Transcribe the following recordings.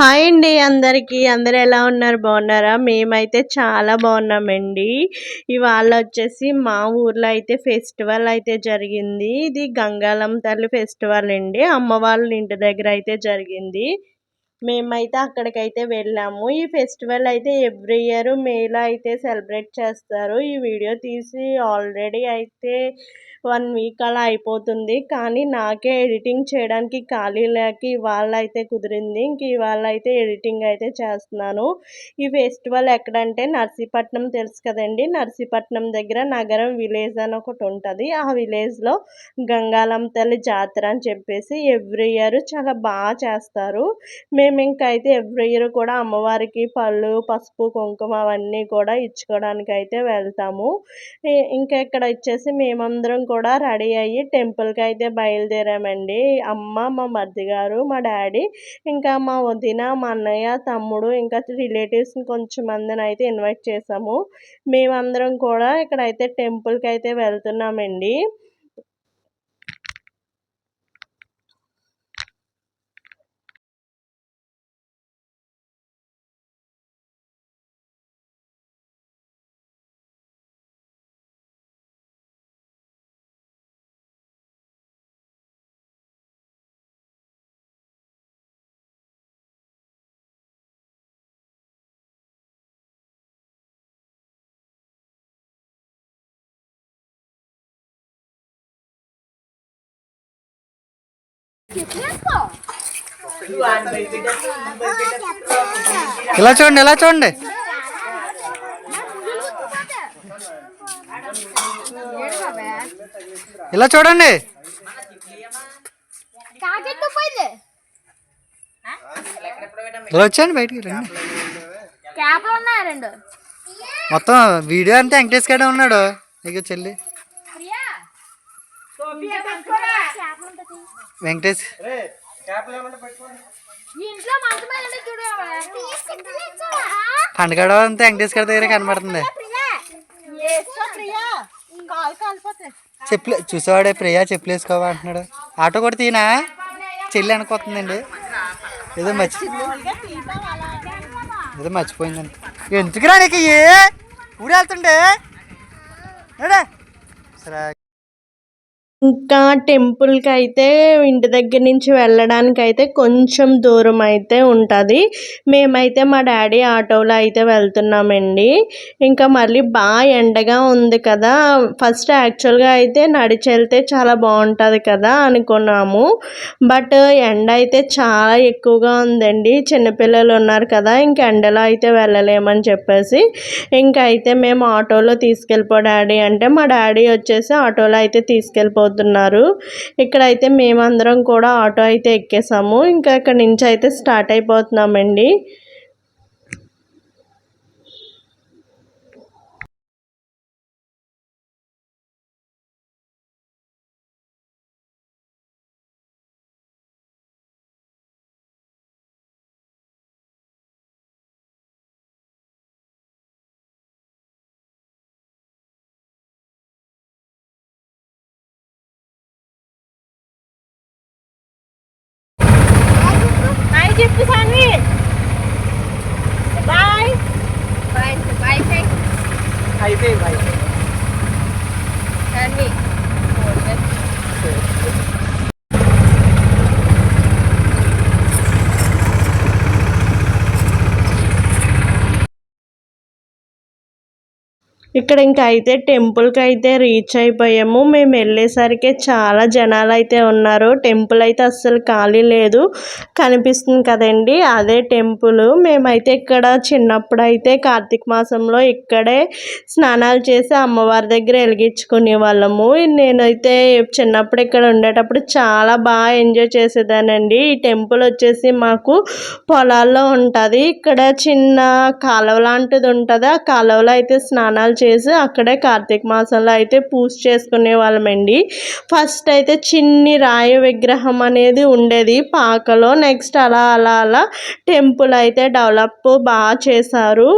Hi అండి అందరికీ. అందరు ఎలా ఉన్నారు? బాగున్నారా? మేమైతే చాలా బాగున్నామండి. ఇవాళ వచ్చేసి మా ఊర్లో అయితే ఫెస్టివల్ అయితే జరిగింది. ఇది గంగాలం తల్లి ఫెస్టివల్ అండి. అమ్మ వాళ్ళ ఇంటి దగ్గర అయితే జరిగింది. మేమైతే అక్కడికైతే వెళ్ళాము. ఈ ఫెస్టివల్ అయితే ఎవ్రీ ఇయర్ మేలో అయితే సెలబ్రేట్ చేస్తారు. ఈ వీడియో తీసి ఆల్రెడీ అయితే వన్ వీక్ అలా అయిపోతుంది. కానీ నాకే ఎడిటింగ్ చేయడానికి ఖాళీ లేక ఇవాళ అయితే కుదిరింది. ఇంక ఇవాళ అయితే ఎడిటింగ్ అయితే చేస్తున్నాను. ఈ ఫెస్టివల్ ఎక్కడంటే నర్సీపట్నం తెలుసు కదండి. నర్సీపట్నం దగ్గర నగరం విలేజ్ అని ఒకటి ఉంటుంది. ఆ విలేజ్లో గంగాలం తల్లి జాతర అని చెప్పేసి ఎవ్రీ ఇయర్ చాలా బాగా చేస్తారు. మేము ఇంకైతే ఎవ్రీ ఇయర్ కూడా అమ్మవారికి పళ్ళు పసుపు కుంకుమ అవన్నీ కూడా ఇచ్చుకోవడానికి అయితే వెళ్తాము ఇంకా ఇక్కడ వచ్చేసి మేమందరం కూడా రెడీ అయ్యి టెంపుల్కి అయితే బయలుదేరామండి. అమ్మ మా మర్ది గారు మా డాడీ ఇంకా మా వదిన మా అన్నయ్య తమ్ముడు ఇంకా రిలేటివ్స్ని కొంచెం మందిని అయితే ఇన్వైట్ చేసాము. మేమందరం కూడా ఇక్కడైతే టెంపుల్కి అయితే వెళ్తున్నామండి. ఇలా చూడండి ఇలా చూడండి. ఇలా చూడండి. ఇలా వచ్చాండి బయటికి రెండు. మొత్తం వీడియో అంతా వెంకటేష్ గడే ఉన్నాడు. నీకు చెల్లి. వెంకటేష్. పండుగ అంతా వెంకటేష్ గారి దగ్గర కనబడుతుంది. చెప్పులు చూసేవాడే ప్రియా చెప్పులు వేసుకోవా అంటున్నాడు. ఆటో కూడా తీనా? చెల్లి అనుకోతుందండి. ఏదో మర్చి ఏదో మర్చిపోయిందండి ఎందుకురా నీకు ఏ ఊరు వెళ్తుండే? సరే. ఇంకా టెంపుల్కి అయితే ఇంటి దగ్గర నుంచి వెళ్ళడానికి అయితే కొంచెం దూరం అయితే ఉంటుంది. మేమైతే మా డాడీ ఆటోలో అయితే వెళ్తున్నామండి. ఇంకా మళ్ళీ బాగా ఎండగా ఉంది కదా. ఫస్ట్ యాక్చువల్గా అయితే నడిచి వెళ్తే చాలా బాగుంటుంది కదా అనుకున్నాము. బట్ ఎండ అయితే చాలా ఎక్కువగా ఉందండి. చిన్నపిల్లలు ఉన్నారు కదా ఇంక ఎండలో అయితే వెళ్ళలేమని చెప్పేసి. ఇంకా అయితే మేము ఆటోలో తీసుకెళ్ళిపో డాడీ అంటే మా డాడీ వచ్చేసి ఆటోలో అయితే తీసుకెళ్ళిపోతున్నారు ఇక్కడైతే మేమందరం కూడా ఆటో అయితే ఎక్కేసాము. ఇంకా ఇక్కడ నుంచి అయితే స్టార్ట్ అయిపోతున్నామండి. Sandwich! Bye! Bye, bye, bye. Highway, bye. ఇక్కడ ఇంకా అయితే టెంపుల్కి అయితే రీచ్ అయిపోయాము. మేము వెళ్ళేసరికి చాలా జనాలు అయితే ఉన్నారు. టెంపుల్ అయితే అస్సలు ఖాళీ లేదు. కనిపిస్తుంది కదండి. అదే టెంపుల్ మేమైతే ఇక్కడ చిన్నప్పుడు అయితే కార్తీక మాసంలో ఇక్కడే స్నానాలు చేసి అమ్మవారి దగ్గర వెలిగించుకునే వాళ్ళము. నేనైతే చిన్నప్పుడు ఇక్కడ ఉండేటప్పుడు చాలా బాగా ఎంజాయ్ చేసేదానండి. ఈ టెంపుల్ వచ్చేసి మాకు పొలాల్లో ఉంటుంది. ఇక్కడ చిన్న కాలువ లాంటిది ఉంటుంది. ఆ కాలువలో అయితే స్నానాలు చేసి అక్కడే కార్తీక మాసంలో అయితే పూజ చేసుకునే వాళ్ళమండి. ఫస్ట్ అయితే చిన్ని రాయి విగ్రహం అనేది ఉండేది. పాకలో నెక్స్ట్ అలా అలా అలా టెంపుల్ అయితే డెవలప్ బాగా చేశారు.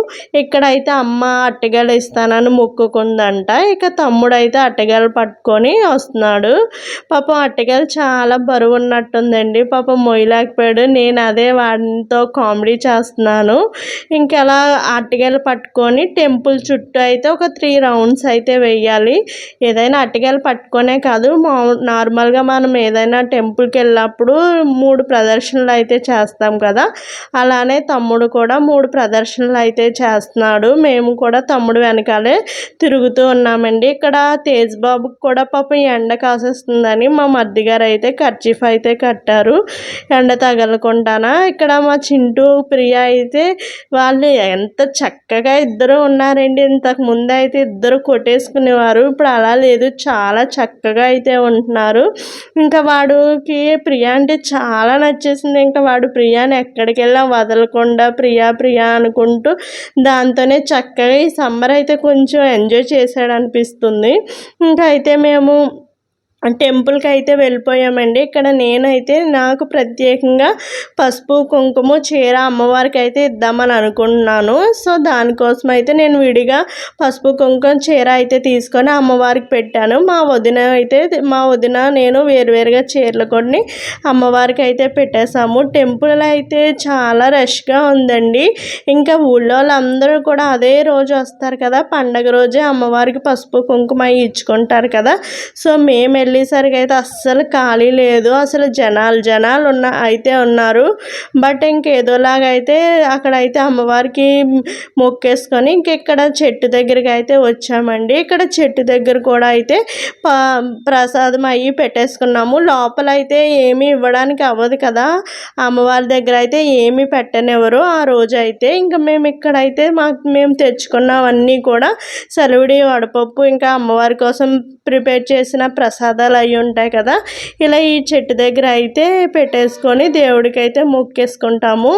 ఇక్కడైతే అమ్మ అట్టగలు ఇస్తానని మొక్కుకుందంట. ఇక తమ్ముడు అయితే అట్టగలు పట్టుకొని వస్తున్నాడు. పాపం అట్టగలు చాలా బరువు ఉన్నట్టుందండి పాపం మొయ్యలేకపోయాడు. నేను అదే వాడితో కామెడీ చేస్తున్నాను. ఇంకెలా అట్టగలు పట్టుకొని టెంపుల్ చుట్టూ అయితే ఒక త్రీ రౌండ్స్ అయితే వేయాలి ఏదైనా అట్టగలు పట్టుకొనే కాదు. మా నార్మల్గా మనం ఏదైనా టెంపుల్కి వెళ్ళినప్పుడు మూడు ప్రదర్శనలు అయితే చేస్తాం కదా. అలానే తమ్ముడు కూడా మూడు ప్రదర్శనలు అయితే చేస్తున్నాడు. మేము కూడా తమ్ముడు వెనకాలే తిరుగుతూ ఉన్నామండి. ఇక్కడ తేజ్ బాబుకి కూడా పాపం ఎండ కాసేస్తుందని మా మర్ది గారు అయితే కర్చీఫ్ అయితే కట్టారు. ఎండ తగలకుండానా. ఇక్కడ మా చింటూ ప్రియ అయితే వాళ్ళు ఎంత చక్కగా ఇద్దరు ఉన్నారండి. ఇంతకు ముందైతే అయితే ఇద్దరు కొట్టేసుకునేవారు. ఇప్పుడు అలా లేదు. చాలా చక్కగా అయితే ఉంటున్నారు. ఇంకా వాడికి ప్రియా అంటే చాలా నచ్చేసింది. ఇంకా వాడు ప్రియాని ఎక్కడికి వెళ్ళా వదలకుండా ప్రియా ప్రియా అనుకుంటూ దాంతోనే చక్కగా ఈ సమ్మర్ అయితే కొంచెం ఎంజాయ్ చేశాడు అనిపిస్తుంది ఇంకా అయితే మేము టెంపుల్కి అయితే వెళ్ళిపోయామండి. ఇక్కడ నేనైతే నాకు ప్రత్యేకంగా పసుపు కుంకుమ చీర అమ్మవారికి అయితే ఇద్దామని అనుకుంటున్నాను. సో దానికోసం అయితే నేను విడిగా పసుపు కుంకుమ చీర అయితే తీసుకొని అమ్మవారికి పెట్టాను. మా వదిన అయితే మా వదిన నేను వేరువేరుగా చీరలు కొన్ని అమ్మవారికి అయితే పెట్టేశాము. టెంపుల్ అయితే చాలా రష్గా ఉందండి. ఇంకా ఊళ్ళో వాళ్ళందరూ కూడా అదే రోజు వస్తారు కదా. పండగ రోజే అమ్మవారికి పసుపు కుంకుమ ఇచ్చుకుంటారు కదా. సో మేము వెళ్ళేసరికి అయితే అస్సలు ఖాళీ లేదు. అసలు జనాలు జనాలు ఉన్న అయితే ఉన్నారు. బట్ ఇంకేదోలాగా అయితే అక్కడైతే అమ్మవారికి మొక్కేసుకొని ఇంకెక్కడ చెట్టు దగ్గరికి అయితే వచ్చామండి. ఇక్కడ చెట్టు దగ్గర కూడా అయితే ప ప్రసాదం అయ్యి పెట్టేసుకున్నాము. లోపల అయితే ఏమీ ఇవ్వడానికి అవ్వదు కదా. అమ్మవారి దగ్గర అయితే ఏమీ పెట్టనివ్వరు. ఆ రోజు అయితే ఇంకా మేము ఇక్కడైతే మాకు మేము తెచ్చుకున్నవన్నీ కూడా సెలవుడి వడపప్పు ఇంకా అమ్మవారి కోసం ప్రిపేర్ చేసిన ప్రసాదాలు అవి ఉంటాయి కదా ఇలా ఈ చెట్టు దగ్గర అయితే పెట్టేసుకొని దేవుడికి అయితే మొక్కేసుకుంటాము.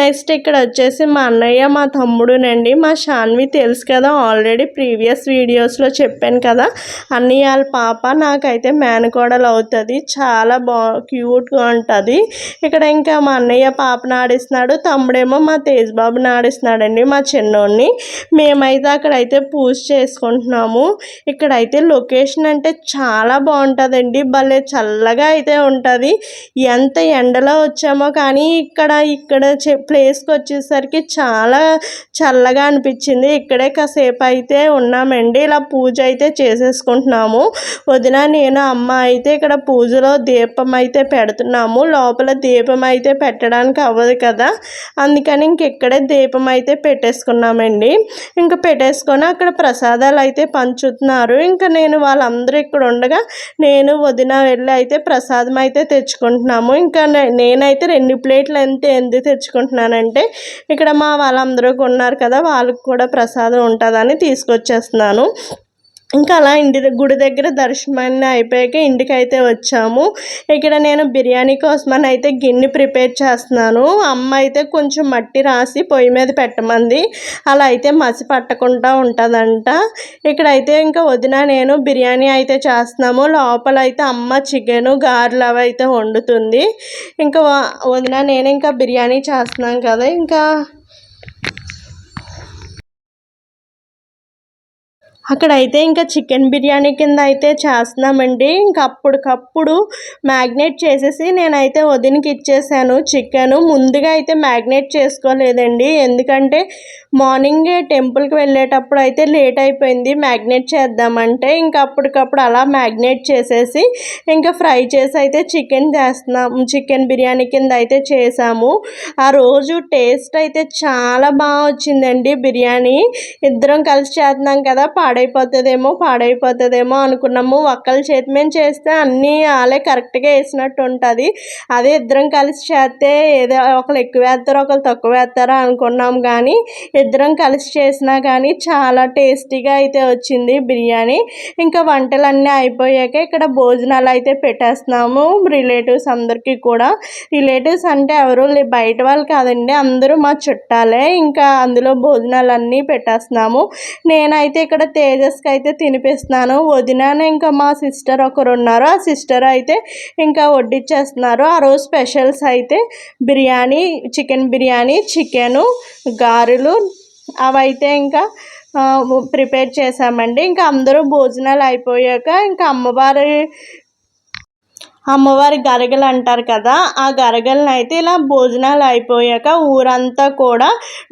నెక్స్ట్ ఇక్కడ వచ్చేసి మా అన్నయ్య మా తమ్ముడునండి మా షాన్వి తెలుసు కదా ఆల్రెడీ ప్రీవియస్ వీడియోస్లో చెప్పాను కదా అన్నయ్య వాళ్ళ పాప నాకైతే మేనకోడలు అవుతుంది చాలా బా క్యూట్గా ఉంటుంది. ఇక్కడ ఇంకా మా అన్నయ్య పాపను ఆడిస్తున్నాడు తమ్ముడేమో మా తేజ్బాబుని ఆడిస్తున్నాడండి మా చిన్నోడిని మేమైతే అక్కడైతే పూజ చేసుకుంటున్నాము. ఇక్కడైతే లొకేషన్ అంటే చాలా ఉంటుందండి భలే చల్లగా అయితే ఉంటుంది. ఎంత ఎండలో వచ్చామో కానీ ఇక్కడ ఇక్కడ ప్లేస్కి వచ్చేసరికి చాలా చల్లగా అనిపించింది. ఇక్కడే కాసేపు అయితే ఉన్నామండి. ఇలా పూజ అయితే చేసేసుకుంటున్నాము. వదిన నేను అమ్మ అయితే ఇక్కడ పూజలో దీపం అయితే పెడుతున్నాము. లోపల దీపం అయితే పెట్టడానికి అవ్వదు కదా. అందుకని ఇంక ఇక్కడే దీపం అయితే పెట్టేసుకున్నామండి. ఇంకా పెట్టేసుకొని అక్కడ ప్రసాదాలు అయితే పంచుతున్నారు. ఇంకా నేను వాళ్ళందరూ ఇక్కడ ఉండగా నేను వదిన వెళ్ళి అయితే ప్రసాదం అయితే తెచ్చుకుంటున్నాము. ఇంకా నేనైతే రెండు ప్లేట్లు ఎంత ఎందుకు తెచ్చుకుంటున్నానంటే ఇక్కడ మా వాళ్ళందరూ ఉన్నారు కదా వాళ్ళకి కూడా ప్రసాదం ఉంటుందని తీసుకొచ్చేస్తున్నాను. ఇంకా అలా ఇంటి ద- గుడి దగ్గర దర్శనాన్ని అయిపోయాక ఇంటికి అయితే వచ్చాము. ఇక్కడ నేను బిర్యానీ కోసమని అయితే గిన్నె ప్రిపేర్ చేస్తున్నాను. అమ్మ అయితే కొంచెం మట్టి రాసి పొయ్యి మీద పెట్టమంది. అలా అయితే మసి పట్టకుండా ఉంటుందంట. ఇక్కడైతే ఇంకా వదిన నేను బిర్యానీ అయితే చేస్తున్నాము. లోపల అయితే అమ్మ చికెను గారెలు అవి అయితే వండుతుంది. ఇంకా వదిన నేను ఇంకా బిర్యానీ చేస్తున్నాం కదా. ఇంకా అక్కడైతే ఇంకా చికెన్ బిర్యానీ కింద అయితే చేస్తున్నామండి. ఇంకా అప్పటికప్పుడు మ్యాగ్నేట్ చేసేసి నేనైతే వదినకి ఇచ్చేసాను చికెన్. ముందుగా అయితే మ్యాగ్నేట్ చేసుకోలేదండి. ఎందుకంటే మార్నింగ్ టెంపుల్కి వెళ్ళేటప్పుడు అయితే లేట్ అయిపోయింది మ్యాగ్నేట్ చేద్దామంటే. ఇంకా అప్పటికప్పుడు అలా మ్యాగ్నేట్ చేసేసి ఇంకా ఫ్రై చేసి అయితే చికెన్ చేస్తున్నాం చికెన్ బిర్యానీ కింద అయితే చేసాము. ఆ రోజు టేస్ట్ అయితే చాలా బాగా వచ్చిందండి బిర్యానీ. ఇద్దరం కలిసి చేస్తున్నాం కదా పాడు పాడైపోతుందేమో పాడైపోతుందేమో అనుకున్నాము. ఒక్కళ్ళ చేతి మీద చేస్తే అన్నీ వాళ్ళే కరెక్ట్గా వేసినట్టు ఉంటుంది. అదే ఇద్దరం కలిసి చేస్తే ఏదో ఒకళ్ళు ఎక్కువ వేస్తారు ఒకరు తక్కువ వేస్తారా అనుకున్నాం కానీ ఇద్దరం కలిసి చేసినా కానీ చాలా టేస్టీగా అయితే వచ్చింది బిర్యానీ. ఇంకా వంటలన్నీ అయిపోయాక ఇక్కడ భోజనాలు అయితే పెట్టేస్తున్నాము రిలేటివ్స్ అందరికీ కూడా. రిలేటివ్స్ అంటే ఎవరు లే- బయట వాళ్ళు కాదండి అందరూ మా చుట్టాలే. ఇంకా అందులో భోజనాలు అన్నీ పెట్టేస్తున్నాము. నేనైతే ఇక్కడ తేజస్కి అయితే తినిపిస్తున్నాను. వదినాను ఇంకా మా సిస్టర్ ఒకరు ఉన్నారు ఆ సిస్టర్ అయితే ఇంకా వడ్డిచ్చేస్తున్నారు. ఆ రోజు స్పెషల్స్ అయితే బిర్యానీ చికెన్ బిర్యానీ చికెను గారెలు అవైతే ఇంకా ప్రిపేర్ చేశామండి. ఇంకా అందరూ భోజనాలు అయిపోయాక ఇంకా అమ్మవారి అమ్మవారి గరగలు అంటారు కదా ఆ గరగలను అయితే ఇలా భోజనాలు అయిపోయాక ఊరంతా కూడా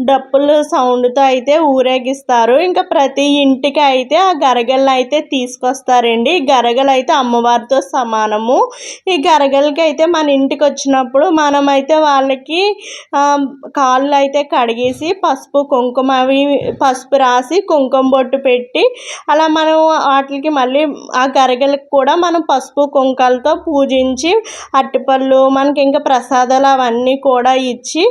డప్పులు సౌండ్తో అయితే ఊరేగిస్తారు. ఇంకా ప్రతి ఇంటికి అయితే ఆ గరగలను అయితే తీసుకొస్తారండి. ఈ గరగలు అయితే అమ్మవారితో సమానము. ఈ గరగలకి అయితే మన ఇంటికి వచ్చినప్పుడు మనమైతే వాళ్ళకి కాళ్ళు అయితే కడిగేసి పసుపు కుంకుమ అవి పసుపు రాసి కుంకుమ బొట్టు పెట్టి అలా మనం వాటికి మళ్ళీ ఆ గరగలకు కూడా మనం పసుపు కుంకాలతో పూజించి అట్టిపళ్ళు మనకి ఇంకా ప్రసాదాలు అవన్నీ కూడా ఇచ్చి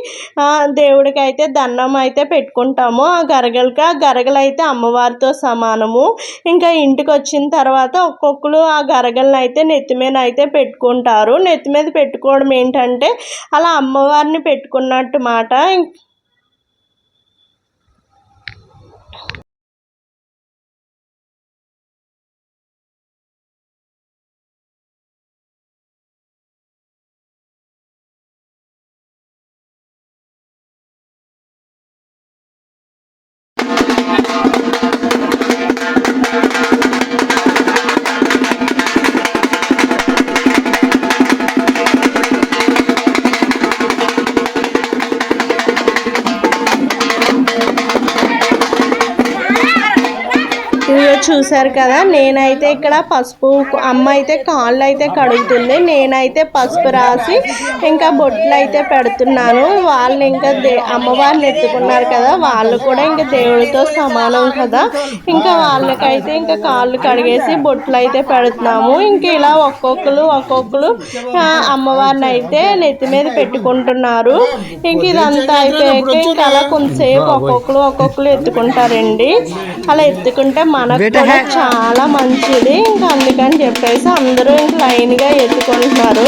దేవుడికి అయితే దండం అయితే పెట్టుకుంటాము. ఆ గరగలకి ఆ గరగలు అయితే అమ్మవారితో సమానము. ఇంకా ఇంటికి వచ్చిన తర్వాత ఒక్కొక్కరు ఆ గరగలను అయితే నెత్తి మీద అయితే పెట్టుకుంటారు. నెత్తి మీద పెట్టుకోవడం ఏంటంటే అలా అమ్మవారిని పెట్టుకున్నట్టు మాట. చూసారు కదా నేనైతే ఇక్కడ పసుపు అమ్మ అయితే కాళ్ళు అయితే కడుగుతుంది నేనైతే పసుపు రాసి ఇంకా బొట్లు అయితే పెడుతున్నాను. వాళ్ళు ఇంకా దే అమ్మవారిని ఎత్తుకున్నారు కదా వాళ్ళు కూడా ఇంకా దేవుడితో సమానం కదా. ఇంకా వాళ్ళకైతే ఇంకా కాళ్ళు కడిగేసి బొట్లు అయితే పెడుతున్నాము. ఇంకా ఇలా ఒక్కొక్కరు ఒక్కొక్కరు అమ్మవారిని అయితే నెత్తి మీద పెట్టుకుంటున్నారు. ఇంక ఇదంతా అయిపోయాక ఇంకా అలా కొంతసేపు ఒక్కొక్కరు ఒక్కొక్కరు ఎత్తుకుంటారండి. అలా ఎత్తుకుంటే మనకు చాలా మంచిది. ఇంకా అందుకని చెప్పేసి అందరూ ఇంక లైన్గా ఎత్తుకుంటున్నారు.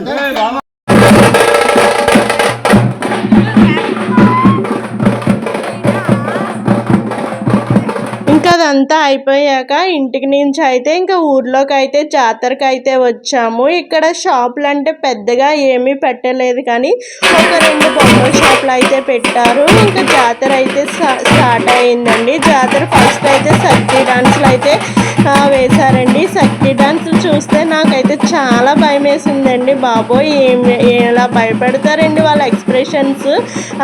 ఇంకా అంతా అయిపోయాక ఇంటికి నుంచి అయితే ఇంకా ఊర్లోకి అయితే జాతరకి అయితే వచ్చాము. ఇక్కడ షాపులు అంటే పెద్దగా ఏమీ పెట్టలేదు కానీ ఒక రెండు బొమ్మల షాపులు అయితే పెట్టారు. ఇంకా జాతర అయితే స్టార్ట్ అయిందండి. జాతర ఫస్ట్ అయితే శక్తి డాన్స్లు అయితే వేశారండి. శక్తి డాన్సులు చూస్తే నాకైతే చాలా భయం వేసిందండి బాబోయ్ ఏం ఎలా భయపెడతారండి వాళ్ళ ఎక్స్ప్రెషన్స్?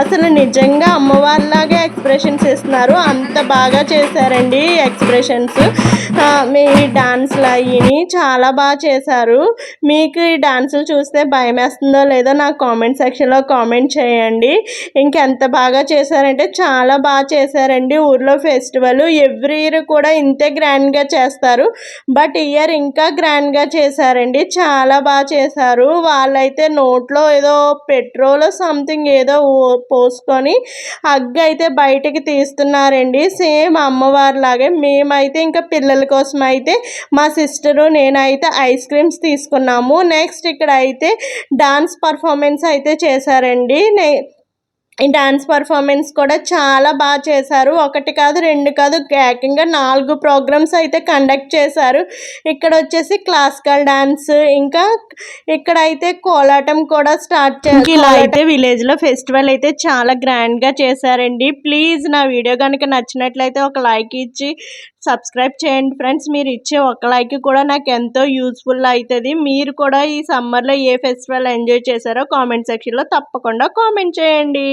అసలు నిజంగా అమ్మవారిలాగే ఎక్స్ప్రెషన్స్ ఇస్తున్నారు అంత బాగా చేశారండి ఎక్స్ప్రెషన్స్. మీ డాన్స్లు అయ్యి చాలా బాగా చేశారు. మీకు ఈ డాన్సులు చూస్తే భయం వేస్తుందో లేదో నాకు కామెంట్ సెక్షన్లో కామెంట్ చేయండి. ఇంకెంత బాగా చేశారంటే చాలా బాగా చేశారండి. ఊర్లో ఫెస్టివల్ ఎవ్రీ ఇయర్ కూడా ఇంతే గ్రాండ్గా చేస్తారు. బట్ ఇయర్ ఇంకా గ్రాండ్ గా చేశారండి. చాలా బాగా చేశారు. వాళ్ళైతే నోట్లో ఏదో పెట్రోల్ సంథింగ్ ఏదో పోసుకొని హగ్ అయితే బయటికి తీస్తున్నారండి. సేమ్ అమ్మవారిలాగే మేమైతే ఇంకా పిల్లల కోసం అయితే మా సిస్టరు నేనైతే ఐస్ క్రీమ్స్ తీసుకున్నాము. నెక్స్ట్ ఇక్కడ అయితే డాన్స్ పర్ఫార్మెన్స్ అయితే చేశారండి. నే ఈ డాన్స్ పర్ఫార్మెన్స్ కూడా చాలా బాగా చేశారు. ఒకటి కాదు రెండు కాదు ఏకంగా నాలుగు ప్రోగ్రామ్స్ అయితే కండక్ట్ చేశారు. ఇక్కడ వచ్చేసి క్లాసికల్ డాన్స్ ఇంకా ఇక్కడ అయితే కోలాటం కూడా స్టార్ట్ చేసి ఇలా అయితే విలేజ్లో ఫెస్టివల్ అయితే చాలా గ్రాండ్గా చేశారండి. ప్లీజ్ నా వీడియో కనుక నచ్చినట్లయితే ఒక లైక్ ఇచ్చి సబ్స్క్రైబ్ చేయండి ఫ్రెండ్స్. మీరు ఇచ్చే ఒక లైక్ కూడా నాకు ఎంతో యూస్ఫుల్ అవుతుంది మీరు కూడా ఈ సమ్మర్లో ఏ ఫెస్టివల్ ఎంజాయ్ చేశారో కామెంట్ సెక్షన్లో తప్పకుండా కామెంట్ చేయండి.